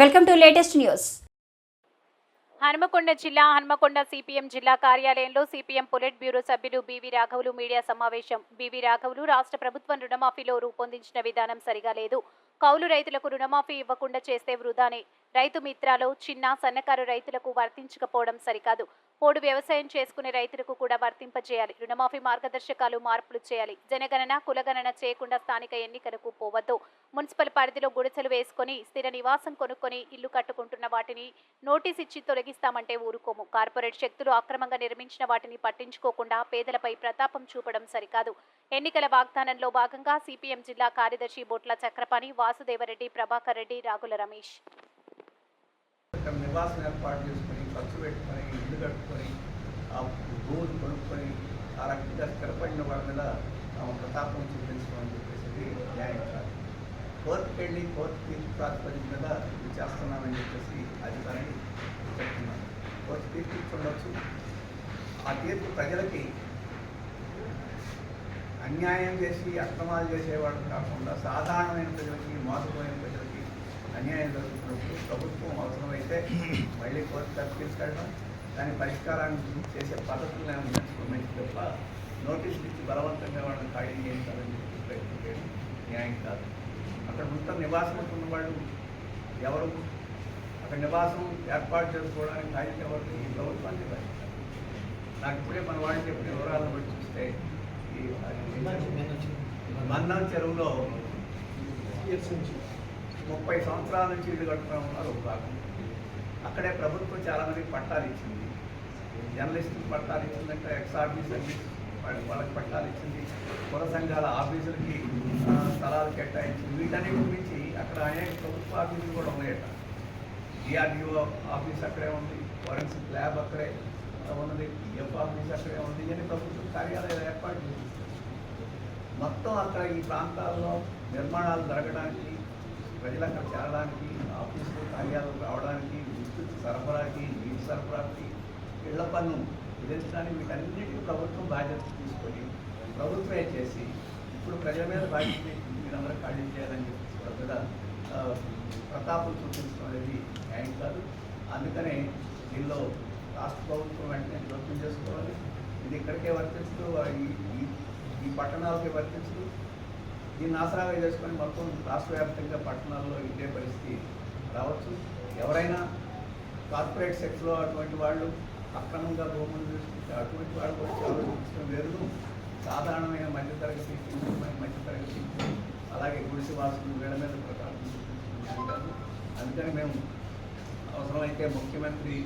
Welcome to latest news. Hanumakonda జిల్లా Hanumakonda CPM జిల్లా కార్యాలయంలో సిపిఎం పొలిట్ బ్యూరో సభ్యులు బివి రాఘవులు మీడియా సమావేశం. బివి రాఘవులు రాష్ట్ర ప్రభుత్వం రుణమాఫీలో రూపొందించిన విధానం సరిగా లేదు. కౌలు రైతులకు రుణమాఫీ ఇవ్వకుండా చేస్తే వృధానే. రైతు మిత్రాలో చిన్న సన్నకారు రైతులకు వర్తించకపోవడం సరికాదు. పోడు వ్యవసాయం చేసుకునే రైతులకు కూడా వర్తింపజేయాలి. రుణమాఫీ మార్గదర్శకాలు మార్పులు చేయాలి. జనగణన కులగణన చేయకుండా స్థానిక ఎన్నికలకు పోవద్దు. మున్సిపల్ పరిధిలో గుడిసెలు వేసుకొని స్థిర నివాసం కొనుక్కొని ఇల్లు కట్టుకుంటున్న వాటిని నోటీస్ ఇచ్చి తొలగిస్తామంటే ఊరుకోము. కార్పొరేట్ శక్తులు అక్రమంగా నిర్మించిన వాటిని పట్టించుకోకుండా పేదలపై ప్రతాపం చూపడం సరికాదు. ఎన్నికల వాగ్దానంలో భాగంగా సిపిఎం జిల్లా కార్యదర్శి బొట్ల చక్రపాణి వాసుదేవరెడ్డి ప్రభాకర్ రెడ్డి రాగుల రమేష్. నివాసం ఏర్పాటు చేసుకుని ఖర్చు పెట్టుకుని ఇల్లు కట్టుకుని ఆ భూములు కొనుక్కొని ఆ రకంగా స్థిరపడిన వాళ్ళ మీద తమ ప్రతాపం చెప్పేసి న్యాయం కాదు కోర్టుకు వెళ్ళి కోర్టు తీర్పు ప్రాతిపదిక మీద ఇది చేస్తున్నామని చెప్పేసి అధికారిని చెప్తున్నాను కోర్టు తీర్పు ఇచ్చుండొచ్చు ఆ తీర్పు ప్రజలకి అన్యాయం చేసి అక్రమాలు చేసేవాడు కాకుండా సాధారణమైన ప్రజలకి మోసపోయిన ప్రజలకి అన్యాయం జరుగుతున్నప్పుడు ప్రభుత్వం అవసరమైతే మళ్ళీ కోర్టు తప్పు తీసుకెళ్ళడం దాని పరిష్కారాన్ని చేసే పద్ధతులను నేర్చుకోమని తప్ప నోటీసులు ఇచ్చి బలవంతంగా వాళ్ళని ఖాళీ చేయించాలని చెప్పి ప్రయత్నం చేయడం న్యాయం కాదు. అక్కడ ఉంటున్న నివాసం ఉన్న వాళ్ళు ఎవరు? అక్కడ నివాసం ఏర్పాటు చేసుకోవడానికి ఖాళీ ఎవరు? ఈ ప్రభుత్వాన్ని నాకు ఇప్పుడే మన వాళ్ళు చెప్పిన వివరాలను బట్టి చూస్తే ఈ మన్నం చెరువులో ముప్పై సంవత్సరాల నుంచి ఇల్లు కట్టుకుని ఉన్నారు ఒక భాగం అక్కడే ప్రభుత్వం చాలామందికి పట్టాలు ఇచ్చింది. జర్నలిస్టులకు పట్టాలు ఇచ్చిందంటే ఎక్స్ ఆఫీస్ సర్వీస్ వాళ్ళకి పట్టాలు ఇచ్చింది కుల సంఘాల ఆఫీసులకి స్థలాలు కేటాయించింది. వీటన్నిటి గురించి అక్కడ అనేక ప్రభుత్వ ఆఫీసులు కూడా ఉన్నాయట. డిఆర్డిఓ ఆఫీస్ అక్కడే ఉంది ఫోరెన్సిక్ ల్యాబ్ అక్కడే ఉన్నది ఎఫ్ ఆఫీస్ అక్కడే ఉంది. ఇవన్నీ ప్రభుత్వ కార్యాలయాలు ఏర్పాటు చేసింది మొత్తం అక్కడ ఈ ప్రాంతాల్లో నిర్మాణాలు జరగడానికి ప్రజలు అక్కడ చేరడానికి ఆఫీసులు కార్యాలయాలు రావడానికి విద్యుత్ సరఫరాకి నీటి సరఫరాకి ఇళ్ళ పన్ను విధించడానికి వీటన్నిటికీ ప్రభుత్వం బాధ్యత తీసుకొని ప్రభుత్వమే చేసి ఇప్పుడు ప్రజల మీద బాధ్యత మీరందరూ ఖాళీ చేయాలని చెప్పి వాళ్ళ ప్రతాపం చూపించడం అనేది న్యాయం కాదు. అందుకనే దీనిలో రాష్ట్ర ప్రభుత్వం వెంటనే జోక్యం చేసుకోవాలి. ఇది ఇక్కడికే వర్తించదు ఈ- ఈ- పట్టణాలకే పట్టణాలకి దీన్ని ఆసరాగా చేసుకొని మొత్తం రాష్ట్ర వ్యాప్తంగా పట్టణాల్లో ఇదే పరిస్థితి రావచ్చు. ఎవరైనా కార్పొరేట్ సెక్టర్లో అటువంటి వాళ్ళు అక్రమంగా భూములు తీసుకుంటే అటువంటి వాడు కూడా ఆలోచించడం వేరు సాధారణమైన మధ్యతరగతి మధ్యతరగతి అలాగే గుడిసి వాసులు వీళ్ళ మీద ప్రకారం అందుకని మేము అవసరమైతే ముఖ్యమంత్రి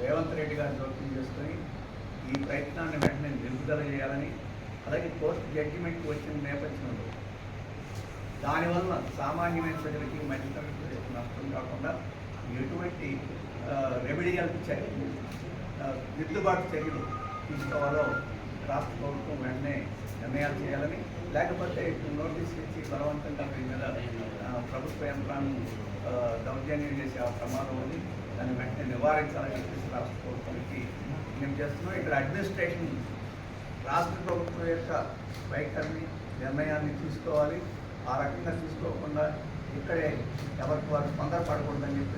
రేవంత్ రెడ్డి గారు జోక్యం చేసుకొని ఈ ప్రయత్నాన్ని వెంటనే నిలుపుదల చేయాలని అలాగే కోర్టు జడ్జిమెంట్ వచ్చిన నేపథ్యంలో దానివల్ల సామాన్యమైన ప్రజలకి మధ్యతరగతి నష్టం కాకుండా ఎటువంటి రెమెడియల్ చర్యలు ఆ, దిద్దుబాటు చర్యలు తీసుకోవాలో రాష్ట్ర ప్రభుత్వం వెంటనే నిర్ణయాలు చేయాలని లేకపోతే ఇప్పుడు నోటీస్ ఇచ్చి బలవంతంగా దీని మీద ప్రభుత్వ యంత్రాన్ని దౌర్జన్యం చేసే ఆ ప్రమాదం ఉంది. దాన్ని వెంటనే నివారించాలని చెప్పేసి రాష్ట్ర ప్రభుత్వానికి మేము చేస్తున్నాం. ఇక్కడ అడ్మినిస్ట్రేషన్ రాష్ట్ర ప్రభుత్వం యొక్క వైఖరిని నిర్ణయాన్ని తీసుకోవాలి. ఆ రకంగా తీసుకోకుండా ఇక్కడే ఎవరికి వారు తొందరపడకూడదని చెప్పి